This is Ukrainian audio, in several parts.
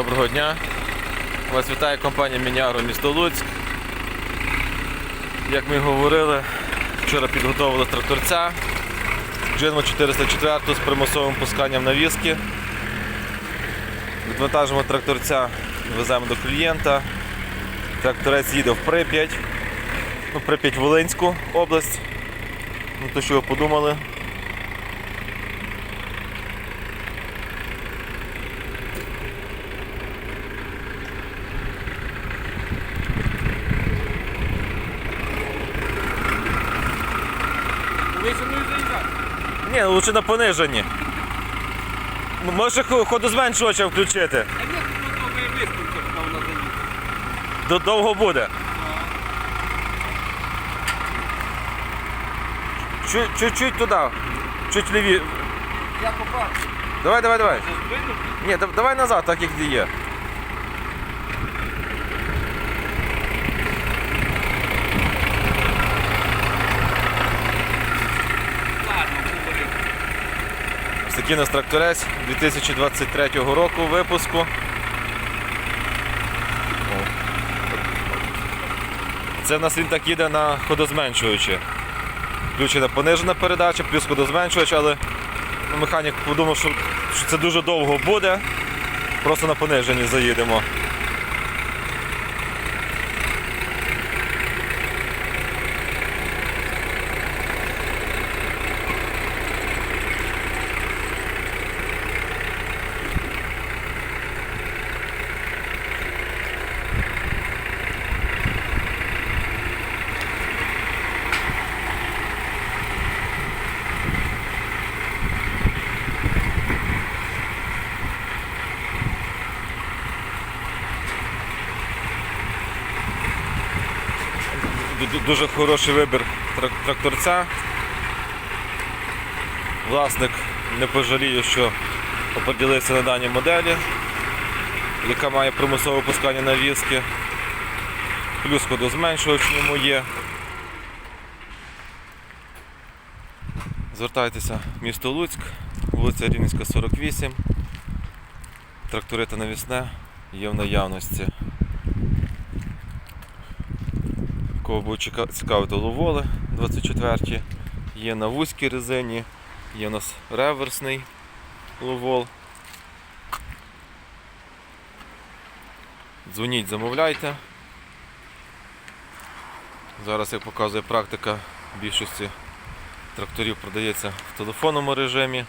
Доброго дня. Вас вітає компанія Мінягро місто Луцьк. Як ми говорили, вчора підготовили тракторця Джинмо 404 з примусовим пусканням навіски. Відвантажимо тракторця, веземо до клієнта. Тракторець їде в Прип'ять. Ну, Прип'ять Волинську область. Ну, то що ви подумали? Ні, лучше на пониженні. Може хо- ходозменшувача включити. А ні, тут готовий вискочив там на Довго буде. Чуть- Чуть-чуть туди. Чуть ліві. Я побачив. Давай, давай, давай. Ні, давай назад, так як є. Тракторець 2023 року випуску. Це в нас він так їде на ходозменшуючі. Включена понижена передача, плюс ходозменшувач, але ну, механік подумав, що це дуже довго буде. Просто на пониженні заїдемо. Дуже хороший вибір тракторця. Власник не пожаліє, що поділився на даній моделі, яка має примусове пускання навіски. Плюс ходозменшувач в ньому є. Звертайтеся в місто Луцьк, вулиця Рівненська, 48. Трактори та навісне є в наявності. Кого буде цікавити ловоли 24-ті. є на вузькій резині, є у нас реверсний ловол. Дзвоніть, замовляйте. Зараз, як показує практика, більшості тракторів продається в телефонному режимі.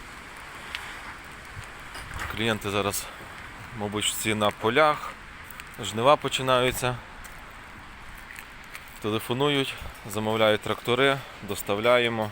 Клієнти зараз, мабуть, всі на полях, жнива починаються. Телефонують, замовляють трактори, доставляємо.